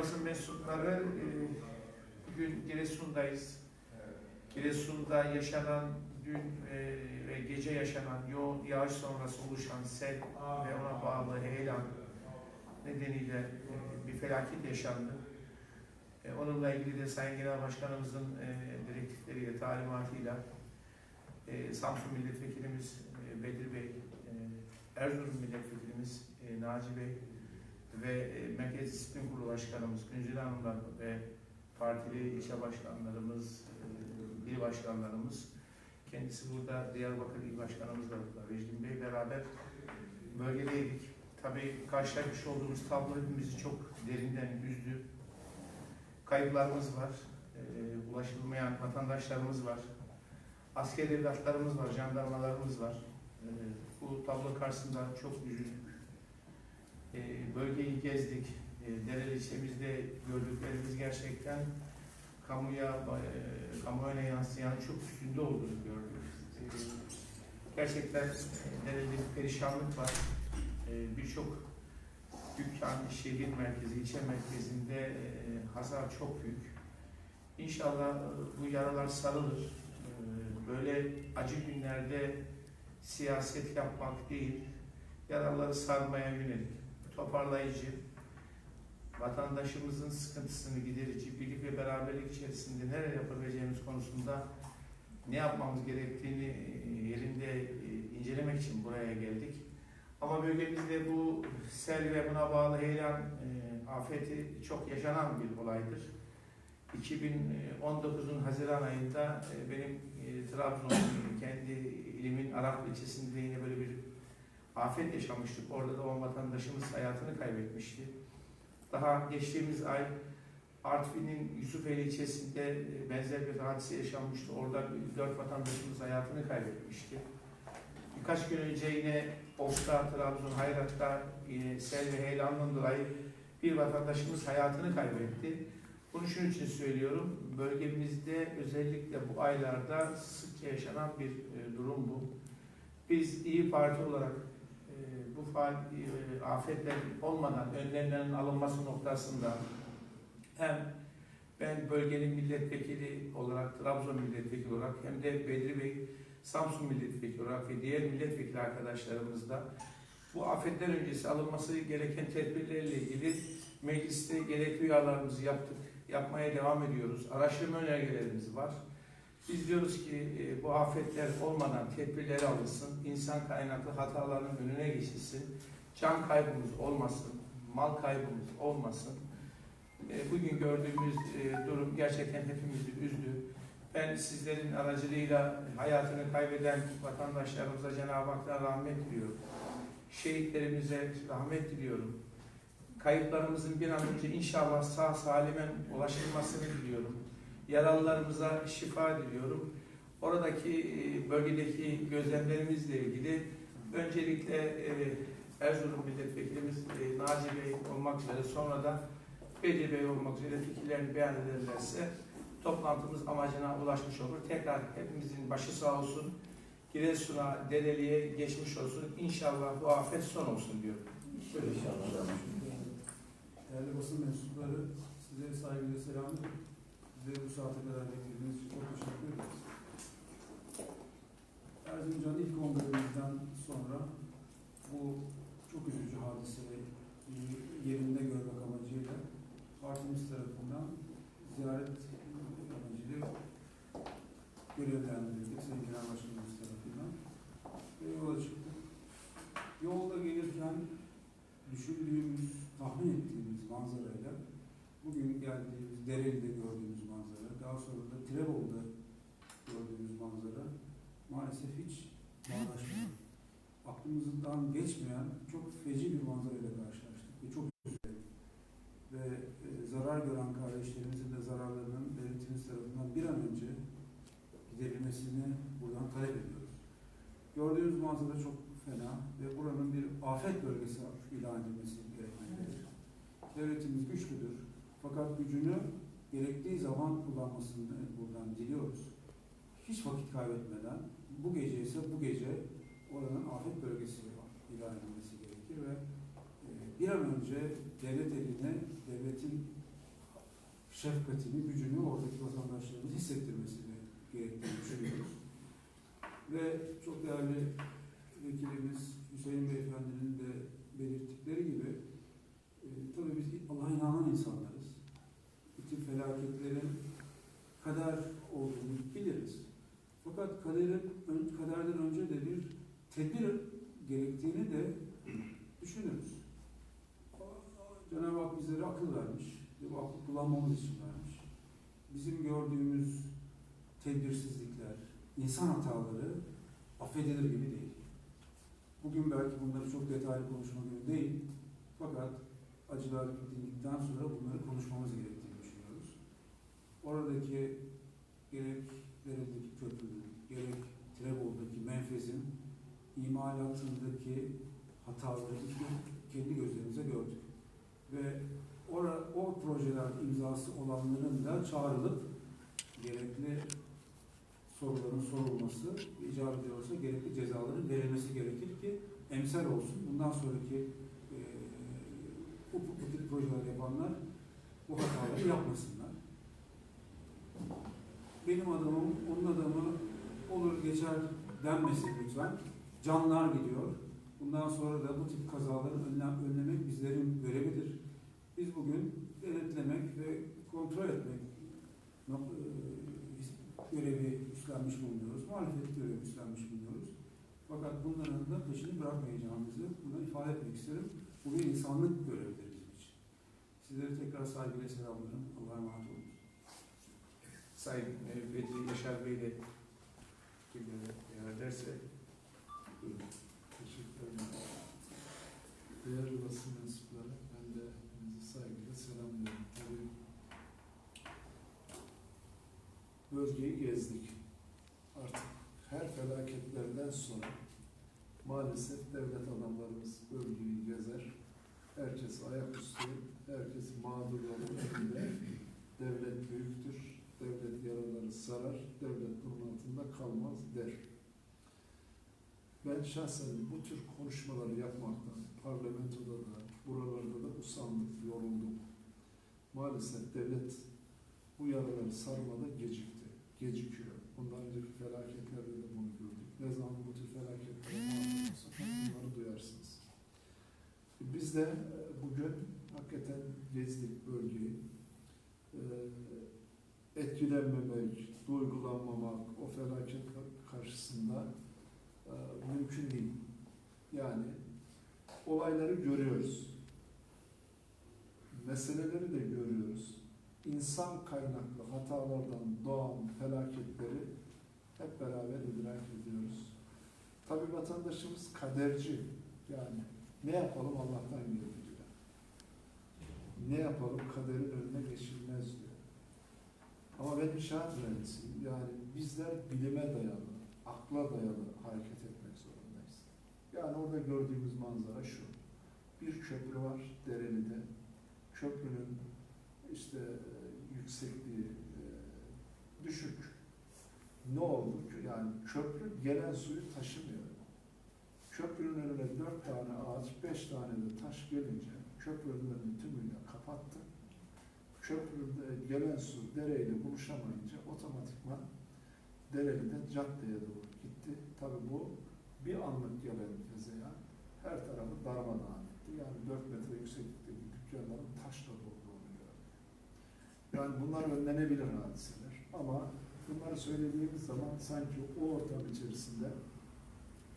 basın mensupları e, bugün Giresun'dayız. Giresun'da yaşanan dün e, ve gece yaşanan yoğun yağış sonrası oluşan sel ve ona bağlı heyelan nedeniyle e, bir felaket yaşandı. Onunla ilgili de Sayın Genel Başkanımızın direktifleriyle, talimatıyla Samsun Milletvekilimiz Bedir Bey, Erzurum Milletvekilimiz Naci Bey ve e, Merkez Disiplin Kurulu Başkanımız Güncel Hanım'la ve partili ilçe başkanlarımız, e, il başkanlarımız, kendisi burada Diyarbakır İl Başkanımız da burada, Vecdin Bey beraber bölgedeydik. Tabii karşılaşmış olduğumuz tablo hepimizi çok derinden üzdü. Kayıplarımız var, e, ulaşılmayan vatandaşlarımız var, asker evlatlarımız var, jandarmalarımız var. Bu tablo karşısında çok üzüldük. E, bölgeyi gezdik. E, Dereli ilçemizde gördüklerimiz gerçekten kamuya, e, kamuoyuna yansıyan çok üstünde olduğunu gördük. E, gerçekten Dereli'de bir perişanlık var. E, Birçok dükkan, şehir merkezi, ilçe merkezinde e, hasar çok büyük. İnşallah e, bu yaralar sarılır. E, Böyle acı günlerde siyaset yapmak değil, yaraları sarmaya yönelik, toparlayıcı, vatandaşımızın sıkıntısını giderici, birlik ve beraberlik içerisinde neler yapabileceğimiz konusunda ne yapmamız gerektiğini e, yerinde e, incelemek için buraya geldik. Ama bölgemizde bu sel ve buna bağlı heyelan e, afeti çok yaşanan bir olaydır. 2019'un Haziran ayında benim Trabzon kendi ilimin Arap ilçesinde yine böyle bir afet yaşamıştık. Orada da on vatandaşımız hayatını kaybetmişti. Daha geçtiğimiz ay Artvin'in Yusufeli ilçesinde e, benzer bir hadise yaşanmıştı. Orada dört vatandaşımız hayatını kaybetmişti. Birkaç gün önce yine Of'ta, Trabzon, Hayrat'ta yine sel ve heyelandan dolayı bir vatandaşımız hayatını kaybetti. Bunu şunun için söylüyorum. Bölgemizde özellikle bu aylarda sıkça yaşanan bir e, durum bu. Biz İyi Parti olarak e, bu e, afetler olmadan önlemlerin alınması noktasında hem ben bölgenin milletvekili olarak, Trabzon milletvekili olarak hem de Bedri Bey, Samsun milletvekili olarak ve diğer milletvekili arkadaşlarımızla bu afetler öncesi alınması gereken tedbirlerle ilgili mecliste gerekli uyarılarımızı yaptık. Yapmaya devam ediyoruz. Araştırma önergelerimiz var. Biz diyoruz ki e, bu afetler olmadan tedbirleri alınsın, insan kaynaklı hataların önüne geçilsin, can kaybımız olmasın, mal kaybımız olmasın. E, Bugün gördüğümüz e, durum gerçekten hepimizi üzdü. Ben sizlerin aracılığıyla hayatını kaybeden vatandaşlarımıza Cenab-ı Hak'tan rahmet diliyorum. Şehitlerimize rahmet diliyorum. Kayıplarımızın bir an önce inşallah sağ salimen ulaşılmasını diliyorum. Yaralılarımıza şifa diliyorum. Oradaki e, bölgedeki gözlemlerimizle ilgili öncelikle e, Erzurum Milletvekilimiz e, Naci Bey olmak üzere sonra da Bedir Bey olmak üzere fikirlerini beyan ederlerse toplantımız amacına ulaşmış olur. Tekrar hepimizin başı sağ olsun. Giresun'a, Dereli'ye geçmiş olsun. İnşallah bu afet son olsun diyorum. İnşallah. Değerli basın mensupları, size saygıyla selamlıyorum. Size bu saate kadar beklediğiniz için çok teşekkür ederiz. Erzincan ilk kongremizden sonra bu çok üzücü hadiseyi yerinde görmek amacıyla partimiz tarafından ziyaret amacıyla görevlendirildik Sayın Genel Başkanımız tarafından ve yola çıktık. Yolda gelirken düşündüğümüz, tahmin ettiğimiz manzarayla bugün geldiğimiz Dereli'de gördüğümüz manzara, daha sonra da Tirebol'da gördüğümüz manzara maalesef hiç bağdaşmıyor. Aklımızdan geçmeyen çok feci bir manzarayla karşılaştık ve çok üzüldük. Ve e, zarar gören kardeşlerimizin de zararlarının devletimiz tarafından bir an önce giderilmesini buradan talep ediyoruz. Gördüğümüz manzara çok fena ve buranın bir afet bölgesi ilan edilmesi gerekmektedir. Devletimiz güçlüdür fakat gücünü gerektiği zaman kullanmasını buradan diliyoruz. Hiç vakit kaybetmeden bu gece ise bu gece oranın afet bölgesi ilan edilmesi gerekir ve e, bir an önce devlet eline, devletin şefkatini, gücünü oradaki vatandaşlarımız hissettirmesi gerektiğini düşünüyoruz. Ve çok değerli vekilimiz Hüseyin Beyefendi'nin de belirttikleri gibi e, tabii biz Allah'a inanan insanlarız. Felaketlerin kader olduğunu biliriz. Fakat kaderin, kaderden önce de bir tedbir gerektiğini de düşünürüz. Cenab-ı Hak bizlere akıl vermiş. ve Bu aklı kullanmamız için vermiş. Bizim gördüğümüz tedbirsizlikler, insan hataları affedilir gibi değil. Bugün belki bunları çok detaylı konuşma gibi değil. Fakat acılar bittikten sonra bunları konuşmamız düşünüyoruz. Oradaki gerek Dere'deki köprünün, gerek Trebol'daki menfezin imalatındaki hataları kendi gözlerimize gördük. Ve ora, o projeler imzası olanların da çağrılıp gerekli soruların sorulması, icap ediyorsa gerekli cezaların verilmesi gerekir ki emsal olsun. Bundan sonraki e, bu, bu projeler yapanlar bu hataları yapmasınlar. Benim adamım, onun adamı olur geçer denmesin lütfen. Canlar gidiyor. Bundan sonra da bu tip kazaları önlem, önlemek bizlerin görevidir. Biz bugün denetlemek ve kontrol etmek e, görevi üstlenmiş bulunuyoruz. Muhalefet görevi üstlenmiş bulunuyoruz. Fakat bunların da peşini bırakmayacağımızı buna ifade etmek isterim. Bu bir insanlık görevidir bizim için. Sizlere tekrar saygıyla selamlarım. Allah'a emanet olun. Sayın Bedri Yaşar Bey de birileri eğer derse buyurun. Teşekkür ederim. Değerli basın mensupları, ben de hepinizi saygıyla selamlıyorum. Tabii bölgeyi gezdik. Artık her felaketlerden sonra maalesef devlet adamlarımız bölgeyi gezer. Herkes ayaküstü, herkes mağdurların önünde. Devlet büyüktür, devlet yaraları sarar, devlet bunun altında kalmaz der. Ben şahsen bu tür konuşmaları yapmaktan parlamentoda da buralarda da usandık, yoruldum. Maalesef devlet bu yaraları sarmada gecikti, gecikiyor. Bundan önceki felaketlerde de bunu gördük. Ne zaman bu tür felaketlere maruz kalırsak bunları duyarsınız. Biz de bugün hakikaten gezdik bölgeyi. Etkilenmemek, duygulanmamak, o felaket karşısında e, mümkün değil. Yani olayları görüyoruz. Meseleleri de görüyoruz. İnsan kaynaklı hatalardan doğan felaketleri hep beraber idrak ediyoruz. Tabi vatandaşımız kaderci. Yani ne yapalım Allah'tan geldi diyor. Ne yapalım kaderin önüne geçilmez diyor. Ama ben inşaat mühendisiyim. Yani bizler bilime dayalı, akla dayalı hareket etmek zorundayız. Yani orada gördüğümüz manzara şu. Bir köprü var Dereli'de. Köprünün işte e, yüksekliği e, düşük. Ne oldu? Yani köprü gelen suyu taşımıyor. Köprünün önüne dört tane ağaç, beş tane de taş gelince köprünün önünü tümüyle kapattı. Köprüde gelen su dereyle buluşamayınca otomatikman Dereli'de caddeye doğru gitti. Tabi bu bir anlık gelen hezeyan her tarafı darmadağın etti. Yani 4 metre yükseklikteki dükkanların taşla dolduğunu gördük. Yani bunlar önlenebilir hadiseler. Ama bunları söylediğimiz zaman sanki o ortam içerisinde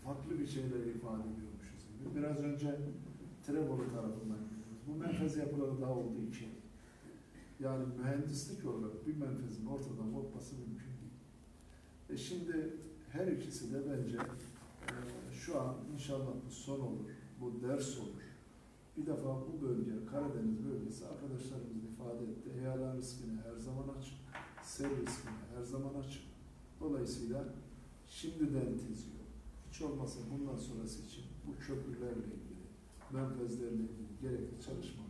farklı bir şeyler ifade ediyormuşuz gibi. Biraz önce Trebolu tarafından gidiyoruz. Bu menfez yapıları daha oldu iki. Yani mühendislik olarak bir menfezin ortadan kopması mümkün değil. E şimdi her ikisi de bence e, şu an inşallah bu son olur, bu ders olur. Bir defa bu bölge, Karadeniz bölgesi arkadaşlarımız ifade etti. Heyalan riskine her zaman açık, sel riskine her zaman açık. Dolayısıyla şimdiden teziyor. Hiç olmazsa bundan sonrası için bu köprülerle ilgili, menfezlerle ilgili gerekli yapılır.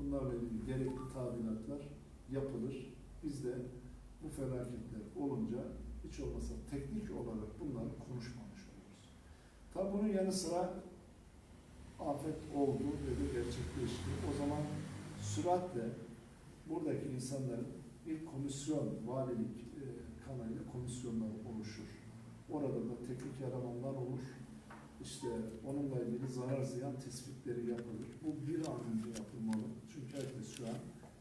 Bunlarla ilgili gerekli tadilatlar yapılır. Biz de bu felaketler olunca hiç olmazsa teknik olarak bunları konuşmamış oluruz. Tabi bunun yanı sıra afet oldu ve de gerçekleşti. O zaman süratle buradaki insanların bir komisyon, valilik e, kanalıyla komisyonlar oluşur. Orada da teknik elemanlar olur. İşte onunla ilgili zarar ziyan tespitleri yapılır. Bu bir an önce yapılmalı. Çünkü herkes şu an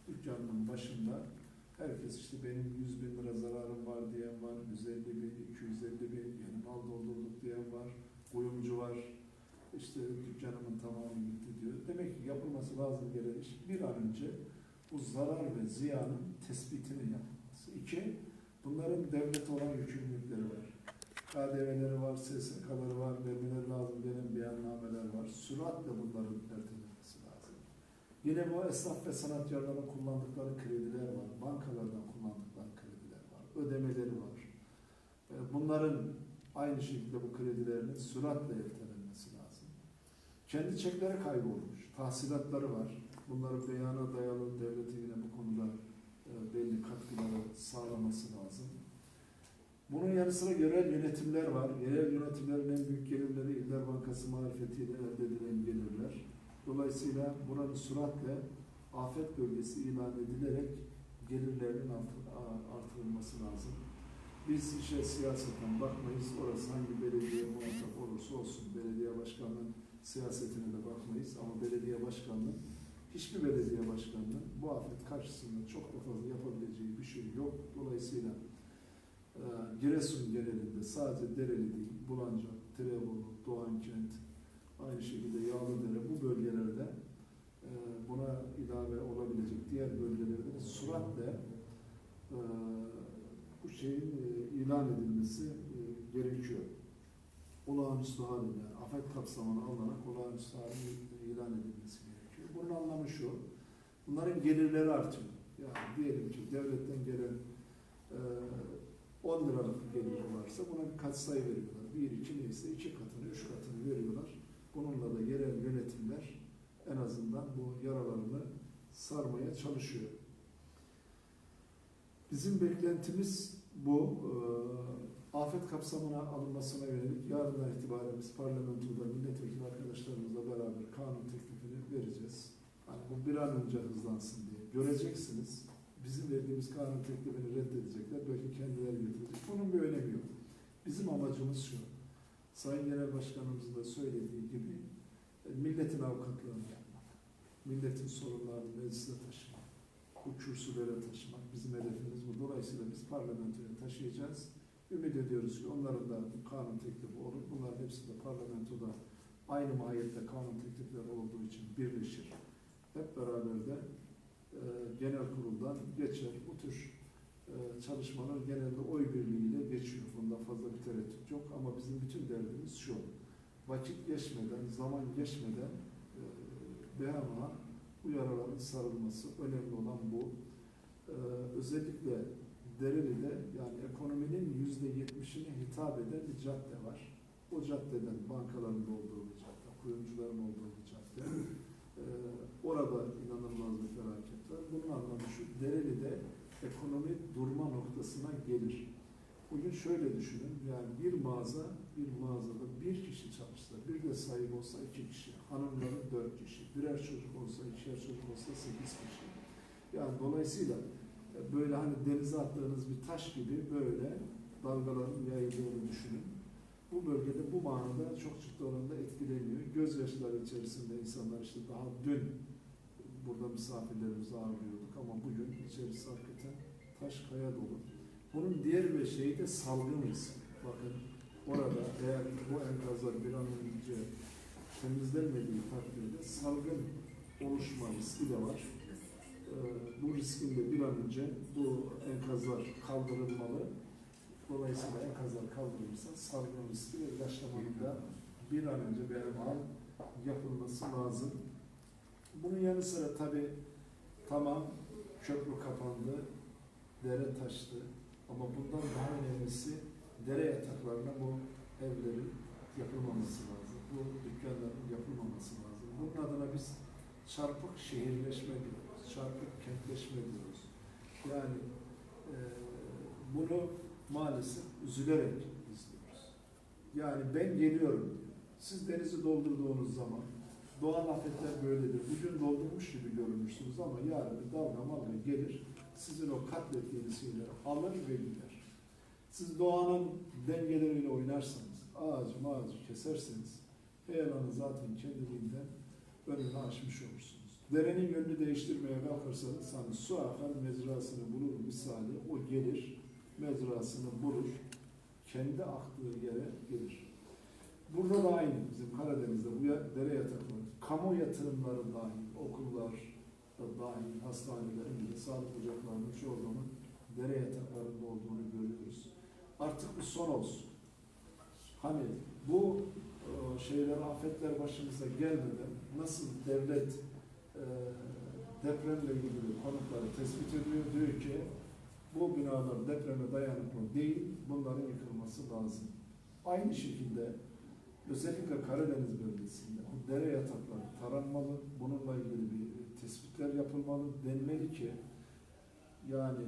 dükkanının başında herkes işte benim 100 bin lira zararım var diyen var, 150 bin, 250 bin, yeni mal doldurduk diyen var, kuyumcu var, işte dükkanımın tamamı gitti diyor. Demek ki yapılması lazım gelen iş bir an önce bu zarar ve ziyanın tespitini yapılması. İki, bunların devlete olan yükümlülükleri var. KDV'leri var, SSK'ları var, vermeleri lazım gelen beyannameler var. Süratle bunların ertelenmesi lazım. Yine bu esnaf ve sanatkarların kullandıkları krediler var. Bankalardan kullandıkları krediler var. Ödemeleri var. E, Bunların aynı şekilde bu kredilerinin süratle ertelenmesi lazım. Kendi çekleri kaybolmuş. Tahsilatları var. Bunların beyana dayalı devletin yine bu konuda e, belli katkıları sağlaması lazım. Bunun yanı sıra yerel yönetimler var. Yerel yönetimlerin en büyük gelirleri İller Bankası marifetiyle elde edilen gelirler. Dolayısıyla buranın süratle afet bölgesi ilan edilerek gelirlerinin artırılması lazım. Biz işe siyaseten bakmayız. Orası hangi belediye muhatap olursa olsun belediye başkanının siyasetine de bakmayız. Ama belediye başkanının hiçbir belediye başkanının bu afet karşısında çok da fazla yapabileceği bir şey yok. Dolayısıyla Giresun genelinde sadece Dereli değil, Bulancak, Tirebolu, Doğankent, aynı şekilde Yağlıdere bu bölgelerde e, buna ilave olabilecek diğer bölgelerde de süratle e, bu şeyin e, ilan edilmesi gerekiyor. Olağanüstü halin afet kapsamına alınarak olağanüstü halin ilan edilmesi gerekiyor. Bunun anlamı şu, bunların gelirleri artıyor. Yani diyelim ki devletten gelen e, 10 liralık bir gelir varsa buna bir katsayı veriyorlar. Bir, iki neyse iki katını, üç katını veriyorlar. Bununla da yerel yönetimler en azından bu yaralarını sarmaya çalışıyor. Bizim beklentimiz bu. Ee, Afet kapsamına alınmasına yönelik yarından itibaren biz parlamentoda milletvekili arkadaşlarımızla beraber kanun teklifini vereceğiz. Hani bu bir an önce hızlansın diye. Göreceksiniz. Bizim verdiğimiz kanun teklifini reddedecekler. Belki kendileri getirecek. Bunun bir önemi yok. Bizim amacımız şu. Sayın Genel Başkanımızın da söylediği gibi e, milletin avukatlığını yapmak. Milletin sorunlarını meclise taşımak. Bu kürsülere taşımak. Bizim hedefimiz bu. Dolayısıyla biz parlamentoya taşıyacağız. Ümit ediyoruz ki onların da kanun teklifi olur. Bunların hepsi de parlamentoda aynı mahiyette kanun teklifleri olduğu için birleşir. Hep beraber de genel kuruldan geçer. Bu tür e, çalışmalar genelde oy birliğiyle geçiyor. Bunda fazla bir tereddüt yok ama bizim bütün derdimiz şu. Vakit geçmeden, zaman geçmeden e, beyana bu yaraların sarılması. Önemli olan bu. E, özellikle Dereli'de yani ekonominin yüzde yetmişine hitap eden bir cadde var. O caddeden bankaların olduğu bir cadde, kuyumcuların olduğu bir cadde. Ee, orada inanılmaz bir felaket var. Bunun anlamı şu, Dereli'de ekonomi durma noktasına gelir. Bugün şöyle düşünün, yani bir mağaza, bir mağazada bir kişi çalışsa, bir de sahip olsa iki kişi, hanımları dört kişi, birer çocuk olsa, ikişer çocuk olsa sekiz kişi. Yani dolayısıyla e, böyle hani denize attığınız bir taş gibi böyle dalgaların yayıldığını düşünün. Bu bölgede bu manada çok ciddi oranda etkileniyor. Gözyaşları içerisinde insanlar işte daha dün burada misafirlerimizi ağırlıyorduk ama bugün içerisi hakikaten taş kaya dolu. Bunun diğer bir şeyi de salgın riski. Bakın orada eğer bu enkazlar bir an önce temizlenmediği takdirde salgın oluşma riski de var. Ee, bu riskin de bir an önce bu enkazlar kaldırılmalı. Dolayısıyla enkazlar kaldırılırsa salgın riski ve ilaçlamanın da bir an önce berhal yapılması lazım. Bunun yanı sıra tabi tamam köprü kapandı, dere taştı ama bundan daha önemlisi dere yataklarına bu evlerin yapılmaması lazım. Bu dükkanların yapılmaması lazım. Bunun adına biz çarpık şehirleşme diyoruz, çarpık kentleşme diyoruz. Yani e, bunu maalesef üzülerek izliyoruz. Yani ben geliyorum diyor. Siz denizi doldurduğunuz zaman doğal afetler böyledir. Bugün doldurmuş gibi görünmüş düşünüyorsunuz ama yarın bir dalga malga gelir, sizin o katlettiğiniz şeyleri alır ve gider. Siz doğanın dengeleriyle oynarsanız, ağacı mağacı keserseniz, heyelanı zaten kendiliğinden önünü açmış olursunuz. Derenin yönünü değiştirmeye kalkarsanız, hani su akar mezrasını bulur misali, o gelir, mezrasını bulur, kendi aktığı yere gelir. Burada da aynı bizim Karadeniz'de bu dere yatakları, kamu yatırımları dahil, okullar da dahil, hastanelerin bile sağlık ocaklarının çoğu zaman dere yataklarında olduğunu görüyoruz. Artık bu son olsun. Hani bu e, şeyler, afetler başımıza gelmeden nasıl devlet e, depremle ilgili konutları tespit ediyor, diyor ki bu binalar depreme dayanıklı değil, bunların yıkılması lazım. Aynı şekilde özellikle Karadeniz bölgesinde bu dere yatakları taranmalı, bununla ilgili bir tespitler yapılmalı. Denmeli ki yani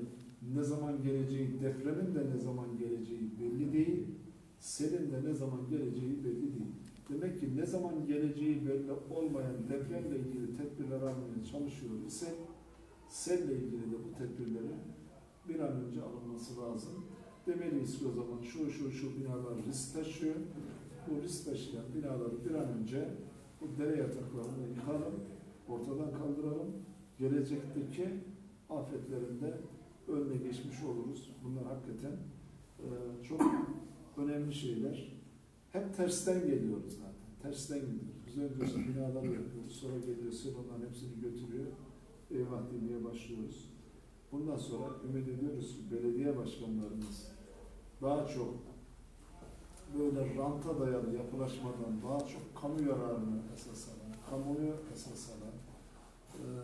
ne zaman geleceği, depremin de ne zaman geleceği belli değil, selin de ne zaman geleceği belli değil. Demek ki ne zaman geleceği belli olmayan depremle ilgili tedbirler almaya çalışıyor ise selle ilgili de bu tedbirlerin bir an önce alınması lazım. Demeliyiz ki o zaman şu şu şu binalar risk taşıyor. Bu risk taşıyan binaları bir an önce bu dere yataklarını yıkalım, ortadan kaldıralım. Gelecekteki afetlerinde önüne geçmiş oluruz. Bunlar hakikaten e, çok önemli şeyler. Hep tersten geliyoruz zaten. Tersten gidiyoruz. Biz önce binaları yapıyoruz. Sonra geliyor onların hepsini götürüyor. Eyvah demeye başlıyoruz. Bundan sonra ümit ediyoruz ki belediye başkanlarımız daha çok böyle ranta dayalı yapılaşmadan daha çok kamu yararını esas alan, kamuyu esas alan eee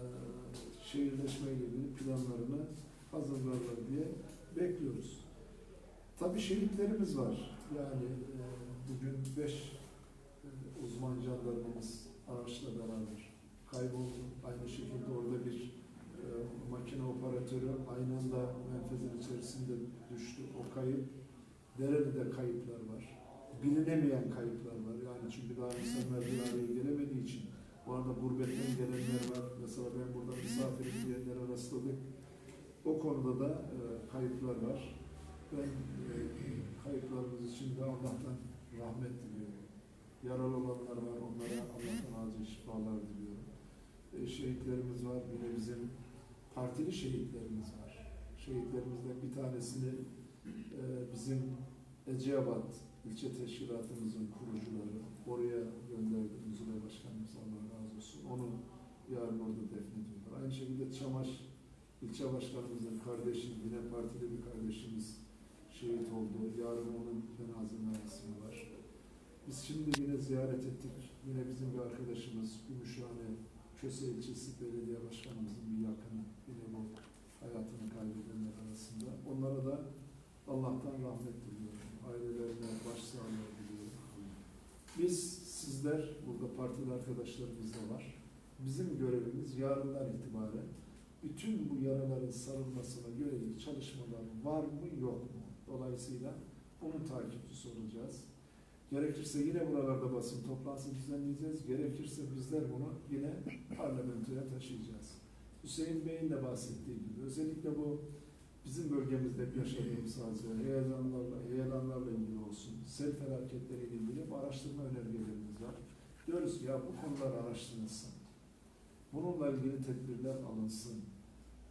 şehirleşme ilgili planlarını hazırlarlar diye bekliyoruz. Tabii şehitlerimiz var. Yani eee, bugün beş eee, uzman jandarmamız araçla beraber kayboldu. Aynı şekilde orada bir e, makine operatörü aynı anda menfezin içerisinde düştü. O kayıp. Dere'de kayıplar var. Bilinemeyen kayıplar var. Yani çünkü daha insanlar bir araya gelemediği için bu arada gurbetten gelenler var. Mesela ben burada misafirim diyenlere rastladık. O konuda da e, kayıplar var. Ben e, kayıplarımız için de Allah'tan rahmet diliyorum. Yaralı olanlar var. Onlara Allah'tan acil şifalar diliyorum. E, şehitlerimiz var. Yine bizim partili şehitlerimiz var. Şehitlerimizden bir tanesini e, bizim Eceabat ilçe teşkilatımızın kurucuları oraya gönderdi. Müzule Başkanımız Allah razı olsun. Onun yarın orada defnediyorlar. Aynı şekilde Çamaş ilçe başkanımızın kardeşi, yine partili bir kardeşimiz şehit oldu. Yarın onun cenaze merasimi var. Biz şimdi yine ziyaret ettik. Yine bizim bir arkadaşımız Gümüşhane Köse ilçesi belediye başkanımızın bir yakını yine bu hayatını kaybedenler arasında. Onlara da Allah'tan rahmet diliyorum. Ailelerine başsağlığı diliyorum. Biz sizler, burada partili arkadaşlarımız da var. Bizim görevimiz yarından itibaren bütün bu yaraların sarılmasına yönelik çalışmalar var mı yok mu? Dolayısıyla bunun takipçisi olacağız. Gerekirse yine buralarda basın toplantısı düzenleyeceğiz. Gerekirse bizler bunu yine parlamentoya taşıyacağız. Hüseyin Bey'in de bahsettiği gibi özellikle bu bizim bölgemizde yaşadığımız hadise, heyelanlarla, heyelanlarla ilgili olsun, sel felaketleriyle ilgili bu araştırma önergelerimiz var. Diyoruz ki ya bu konular araştırılsın. Bununla ilgili tedbirler alınsın.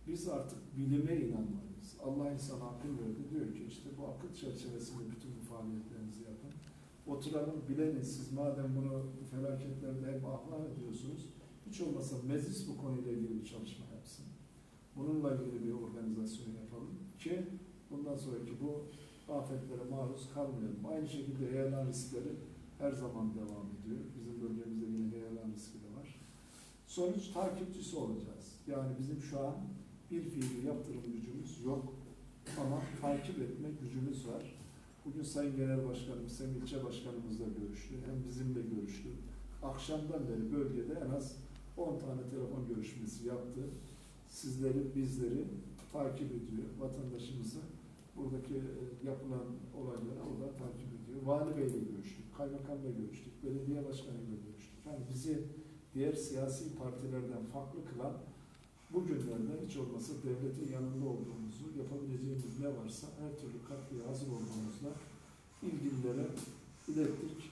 Biz artık bilime inanmalıyız. Allah insana akıl verdi. Diyor ki işte bu akıl çerçevesinde bütün bu faaliyetlerinizi yapın. Oturalım bilenin siz madem bunu bu felaketlerde hep ahlar ediyorsunuz. Hiç olmasa meclis bu konuyla ilgili bir çalışma yapsın. Bununla ilgili bir organizasyon yapalım ki bundan sonraki bu afetlere maruz kalmayalım. Aynı şekilde heyelan riskleri her zaman devam ediyor. Bizim bölgemizde yine heyelan riski de var. Sonuç takipçisi olacağız. Yani bizim şu an bir fiili yaptırım gücümüz yok ama takip etme gücümüz var. Bugün Sayın Genel Başkanımız hem ilçe başkanımızla görüştü hem bizimle görüştü. Akşamdan beri bölgede en az 10 tane telefon görüşmesi yaptı. Sizleri, bizleri takip ediyor. Vatandaşımızı buradaki e, yapılan olayları orada takip ediyor. Vali Bey'le görüştük, kaymakamla görüştük, belediye başkanıyla görüştük. Yani bizi diğer siyasi partilerden farklı kılan bugünlerde hiç olmasa devletin yanında olduğumuzu, yapabileceğimiz ne varsa her türlü katkıya hazır olduğumuzla ilgililere ilettik.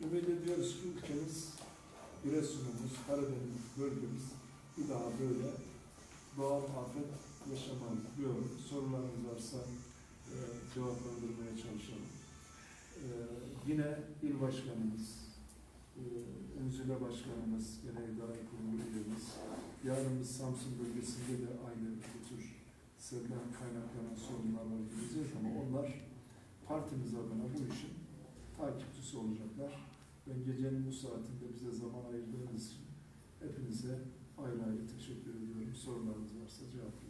Ümit ediyoruz ki ülkemiz, Giresun'umuz, Karadeniz bölgemiz bir daha böyle doğal afet yaşamaz diyorum. Sorularınız varsa e, cevaplandırmaya çalışalım. E, yine il başkanımız, e, Ünzüle başkanımız, gene idare kurulu üyemiz, biz Samsun bölgesinde de aynı bu tür selden kaynaklanan sorunlarla ilgileyeceğiz ama onlar partimiz adına bu işin takipçisi olacaklar. Ben gecenin bu saatinde bize zaman ayırdığınız için hepinize ayrı ayrı teşekkür ediyorum. Sorularınız varsa cevaplayın.